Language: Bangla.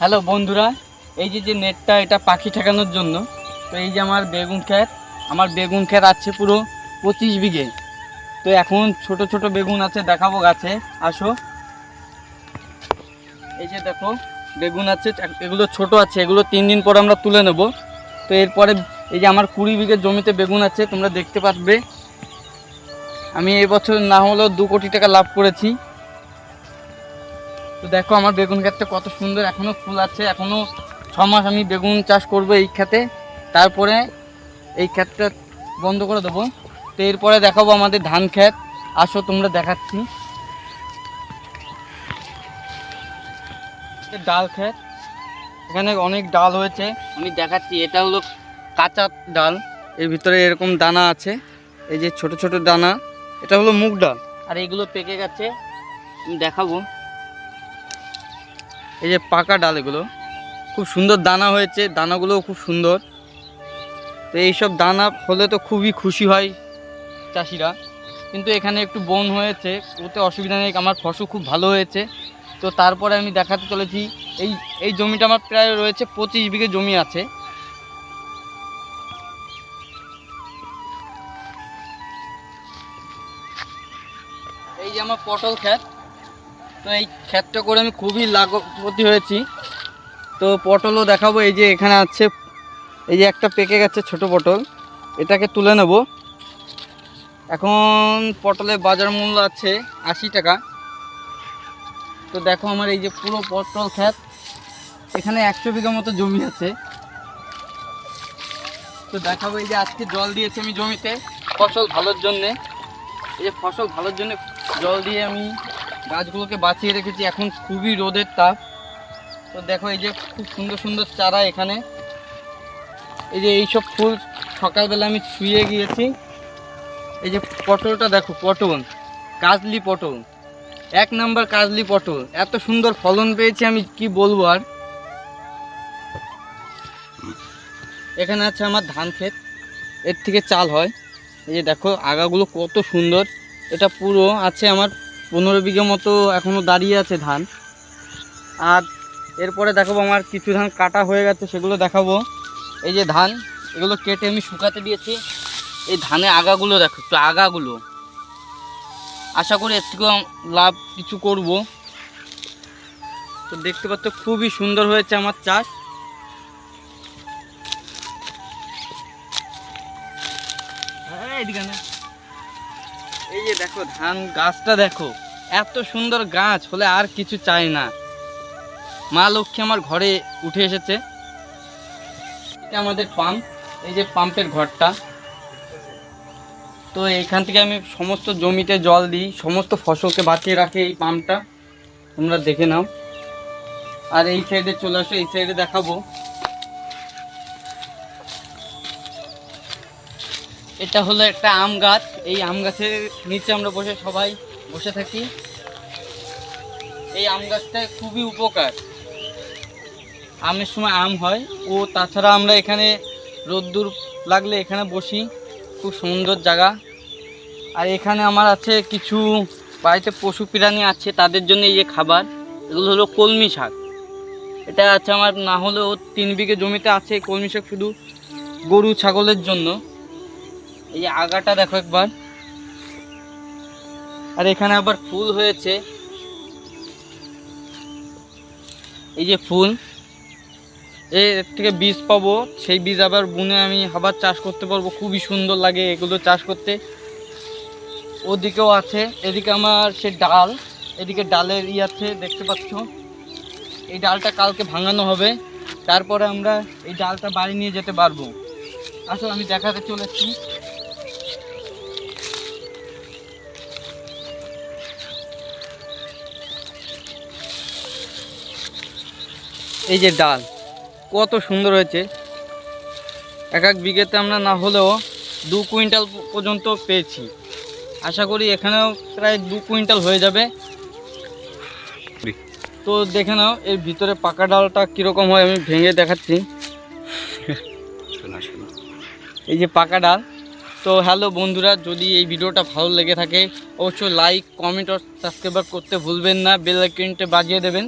হ্যালো বন্ধুরা, এই যে যে নেটটা, এটা পাখি ঠেকানোর জন্য, তো এই যে আমার বেগুন ক্ষেত, আমার বেগুন ক্ষেত আছে পুরো পঁচিশ বিঘে। তো এখন ছোট ছোট বেগুন আছে, দেখাবো গাছে, আসো। এই যে দেখো, বেগুন আছে, এগুলো ছোট আছে, এগুলো তিন দিন পর আমরা তুলে নেব। তো এরপরে এই যে আমার কুড়ি বিঘে জমিতে বেগুন আছে, তোমরা দেখতে পারবে। আমি এবছর না হলেও দু কোটি টাকা লাভ করেছি। তো দেখো আমার বেগুন ক্ষেতটা কত সুন্দর, এখনও ফুল আছে, এখনও ছ মাস আমি বেগুন চাষ করব এই ক্ষেতে। তারপরে এই ক্ষেতটা বন্ধ করে দেবো। তো এরপরে দেখাবো আমাদের ধান ক্ষেত। আসো, তোমরা দেখাচ্ছি। ডাল ক্ষেত। এখানে অনেক ডাল হয়েছে। আমি দেখাচ্ছি, এটা হলো কাঁচা ডাল। এর ভিতরে এরকম দানা আছে। এই যে ছোট ছোট দানা, এটা হলো মুগ ডাল। আর এগুলো পেকে গেছে। আমি দেখাবো। এই যে পাকা ডাল এগুলো। খুব সুন্দর দানা হয়েছে, দানাগুলোও খুব সুন্দর। তো এইসব দানা হলে তো খুবই খুশি হয় চাষিরা। কিন্তু এখানে একটু বন হয়েছে, ওতে অসুবিধা নেই, আমার ফসল খুব ভালো হয়েছে। তো তারপরে আমি দেখাতে চলেছি, এই এই জমিটা আমার প্রায় রয়েছে পঁচিশ বিঘে জমি আছে। এই যে আমার পটল ক্ষেত। তো এই ক্ষেতটা করে আমি খুবই লাভপতি হয়েছি। তো পটলও দেখাবো, এই যে এখানে আছে, এই যে একটা পেকে গেছে ছোট পটল, এটাকে তুলে নেব। এখন পটলের বাজার মূল্য আছে আশি টাকা। তো দেখো আমার এই যে পুরো পটল ক্ষেত, এখানে একশো বিঘা মতো জমি আছে। তো দেখাবো এই যে আজকে জল দিয়েছি আমি জমিতে, ফসল ভালোর জন্যে। এই যে ফসল ভালোর জন্য জল দিয়ে আমি গাছগুলোকে বাঁচিয়ে রেখেছি, এখন খুবই রোদের তাপ। তো দেখো এই যে খুব সুন্দর সুন্দর চারা এখানে। এই যে এইসব ফুল সকালবেলা আমি শুয়ে গিয়েছি। এই যে পটলটা দেখো, পটল, কাজলি পটল। এক নাম্বার কাজলি পটল। এত সুন্দর ফলন পেয়েছি আমি, কি বলব আর? এখানে আছে আমার ধান ক্ষেত। এর থেকে চাল হয়। এই যে দেখো, আগাগুলো কত সুন্দর। এটা পুরো আছে আমার পনেরো বিঘে মতো এখনও দাঁড়িয়ে আছে ধান। আর এরপরে দেখাবো আমার কিছু ধান কাটা হয়ে গেছে, সেগুলো দেখাবো। এই যে ধান, এগুলো কেটে আমি শুকাতে দিয়েছি। এই ধানে আগাগুলো দেখো, একটু আগাগুলো। আশা করি এর থেকেও লাভ কিছু করব। তো দেখতে পাচ্ছ, খুবই সুন্দর হয়েছে আমার চাষ। এদিকে না। এই যে দেখো ধান গাছটা দেখো, এত সুন্দর গাছ, হলে আর কিছু চাই না। মা লক্ষ্মী আমার ঘরে উঠে এসেছে। এটা আমাদের পাম্প এই যে পাম্পের ঘরটা। তো এইখান থেকে আমি সমস্ত জমিতে জল দিই, সমস্ত ফসলকে বাঁচিয়ে রাখি এই পাম্পটা তোমরা দেখে নাও। আর এই সাইডে চলে আসো, এই সাইডে দেখাবো। এটা হলো একটা আম গাছ। এই আম গাছের নিচে আমরা বসে সবাই বসে থাকি। এই আম গাছটা খুবই উপকার। আমের সময় আম হয়। ও তাছাড়া আমরা এখানে রোদ্দুর লাগলে এখানে বসি। খুব সুন্দর জায়গা। আর এখানে আমার আছে কিছু বাড়িতে পশু প্রাণী আছে, তাদের জন্য এই যে খাবার, এগুলো হলো কলমি শাক। এটা আছে আমার, না হলেও তিন বিঘে জমিতে আছে কলমি শাক শুধু গরু, ছাগলের জন্য। এই যে আগাটা দেখো একবার। আর এখানে আবার ফুল হয়েছে। এই যে ফুল। এর থেকে বীজ পাবো। সেই বীজ আবার বুনে আমি আবার চাষ করতে পারব। খুবই সুন্দর লাগে এগুলো চাষ করতে। ওদিকেও আছে। এদিকে আমার সে ডাল। এদিকে ডালের ই আছে, দেখতে পাচ্ছ। এই ডালটা কালকে ভাঙানো হবে। তারপরে আমরা এই ডালটা বাড়ি নিয়ে যেতে পারব। আসলে আমি দেখাতে চলেছি। এই যে ডাল কত সুন্দর হয়েছে। এক এক বিঘেতে আমরা না হলেও দু কুইন্টাল পর্যন্ত পেয়েছি। আশা করি এখানেও প্রায় দু কুইন্টাল হয়ে যাবে। তো দেখে নাও এর ভিতরে পাকা ডালটা কীরকম হয় আমি ভেঙে দেখাচ্ছি। এই যে পাকা ডাল। তো হ্যালো বন্ধুরা যদি এই ভিডিওটা ভালো লেগে থাকে অবশ্যই লাইক কমেন্ট আর সাবস্ক্রাইব করতে ভুলবেন না। বেল আইকনটা বাজিয়ে দেবেন।